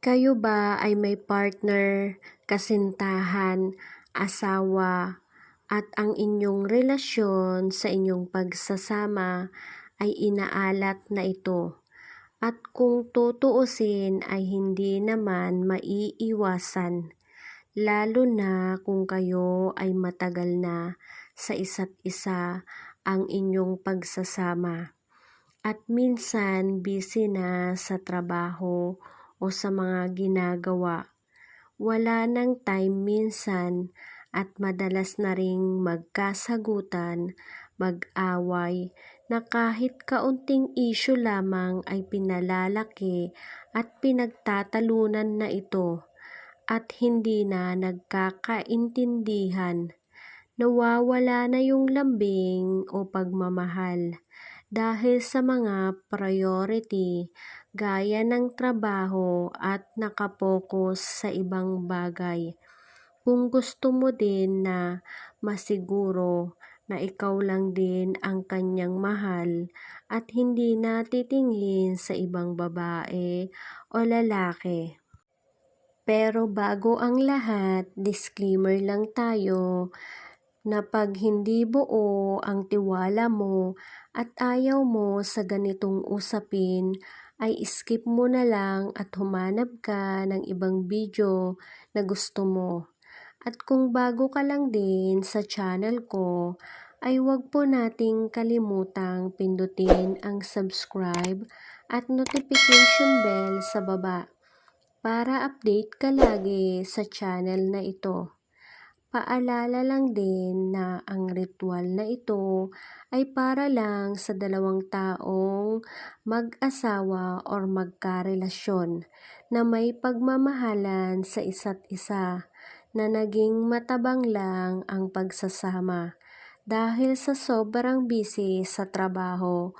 Kayo ba ay may partner, kasintahan, asawa, at ang inyong relasyon sa inyong pagsasama ay inaalat na ito? At kung tutuusin ay hindi naman maiiwasan, lalo na kung kayo ay matagal na sa isa't isa ang inyong pagsasama. At minsan busy na sa trabaho o sa mga ginagawa. Wala nang time minsan at madalas na ring magkasagutan, mag-away na kahit kaunting issue lamang ay pinalalaki at pinagtatalunan na ito at hindi na nagkakaintindihan. Nawawala na yung lambing o pagmamahal dahil sa mga priority gaya ng trabaho at nakapokus sa ibang bagay. Kung gusto mo din na masiguro na ikaw lang din ang kanyang mahal at hindi na titingin sa ibang babae o lalaki. Pero bago ang lahat, disclaimer lang tayo na pag hindi buo ang tiwala mo at ayaw mo sa ganitong usapin, ay skip mo na lang at humanap ka ng ibang video na gusto mo. At kung bago ka lang din sa channel ko, ay huwag po nating kalimutang pindutin ang subscribe at notification bell sa baba para update ka lagi sa channel na ito. Paalala lang din na ang ritual na ito ay para lang sa dalawang taong mag-asawa or magkarelasyon na may pagmamahalan sa isa't isa na naging matabang lang ang pagsasama dahil sa sobrang busy sa trabaho